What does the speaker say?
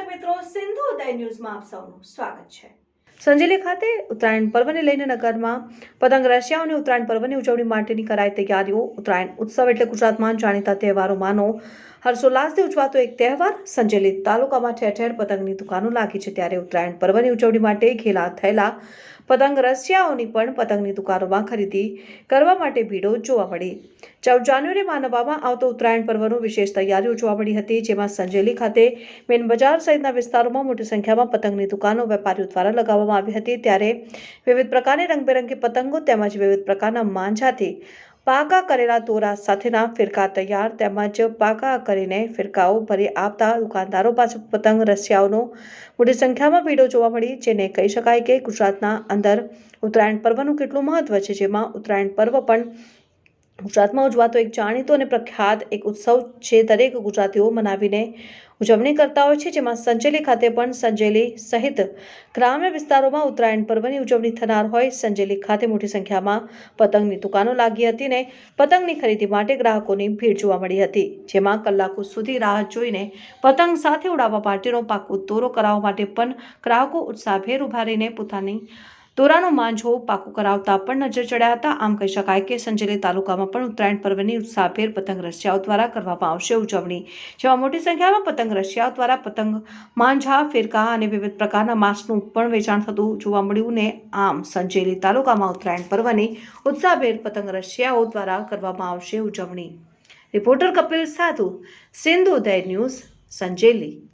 ઉદય ન્યૂઝમાં આપ સૌનું સ્વાગત છે. સંજેલી ખાતે ઉત્તરાયણ પર્વને લઈને નગરમાં પતંગ રશિયાઓને ઉત્તરાયણ પર્વની ઉજવણી માટેની કરાઈ તૈયારીઓ, ઉત્તરાયણ ઉત્સવ એટલે ગુજરાતમાં જાણીતા તહેવારોમાંનો હર્ષોલ્લાસથી ઉજવાતો એક તહેવાર સંજેલી તાલુકામાં ઠેર ઠેર પતંગની દુકાનો લાગી છે ત્યારે ઉત્તરાયણ પર્વની ઉજવણી માટે ઘેલા થયેલા પતંગ રશિયાઓની પણ પતંગની દુકાનોમાં ખરીદી કરવા માટે ભીડો જોવા મળી. ચૌદ જાન્યુઆરી માનવવામાં આવતો ઉત્તરાયણ પર્વનું વિશેષ તૈયારીઓ જોવા મળી હતી, જેમાં સંજેલી ખાતે મેન બજાર સહિતના વિસ્તારોમાં મોટી સંખ્યામાં પતંગની દુકાનો વેપારીઓ દ્વારા લગાવવામાં આવી હતી. ત્યારે વિવિધ પ્રકારની રંગબેરંગી પતંગો તેમજ વિવિધ પ્રકારના માંજાથી પાકા કરેલા દોરા સાથેના ફિરકા તૈયાર તેમજ પાકા કરીને ફિરકાઓ ભરી આપતા દુકાનદારો પાસે પતંગ, રસિયાઓનો મોટી સંખ્યામાં ભીડો જોવા મળી, જેને કહી શકાય કે ગુજરાતના અંદર ઉત્તરાયણ પર્વનું કેટલું મહત્વ છે, જેમાં ઉત્તરાયણ પર્વ પણ ગુજરાતમાં ઉજવાતો એક જાણીતો અને પ્રખ્યાત એક ઉત્સવ છે દરેક ગુજરાતીઓ મનાવીને ઉજવણી કરતા હોય છે. જેમાં સંજેલી ખાતે પણ સંજેલી સહિત ગ્રામ્ય વિસ્તારોમાં ઉત્તરાયણ પર્વની ઉજવણી થનાર હોય. સંજેલી ખાતે મોટી સંખ્યામાં પતંગની દુકાનો લાગી હતી ને પતંગની ખરીદી માટે ગ્રાહકોની ભીડ જોવા મળી હતી. જેમાં કલાકો સુધી રાહ જોઈને પતંગ સાથે ઉડાવવા માટેનો પાકો દોરો કરાવવા માટે પણ ગ્રાહકો ઉત્સાહભેર ઊભા રહીને પોતાની દોરાનો માંજો પાકું કરાવતા પણ નજર ચડ્યા હતા. આમ કહી શકાય કે સંજેલી તાલુકામાં પણ ઉત્તરાયણ પર્વની ઉત્સાહભેર પતંગ રશિયાઓ દ્વારા કરવામાં આવશે ઉજવણી. જેમાં મોટી સંખ્યામાં પતંગ રસિયાઓ દ્વારા પતંગ માંજા ફેરકા અને વિવિધ પ્રકારના માંસનું પણ વેચાણ થતું જોવા મળ્યું ને આમ સંજેલી તાલુકામાં ઉત્તરાયણ પર્વની ઉત્સાહભેર પતંગ રશિયાઓ દ્વારા કરવામાં આવશે ઉજવણી. રિપોર્ટર કપિલ સાધુ, સિંધુ ઉદય ન્યૂઝ, સંજેલી.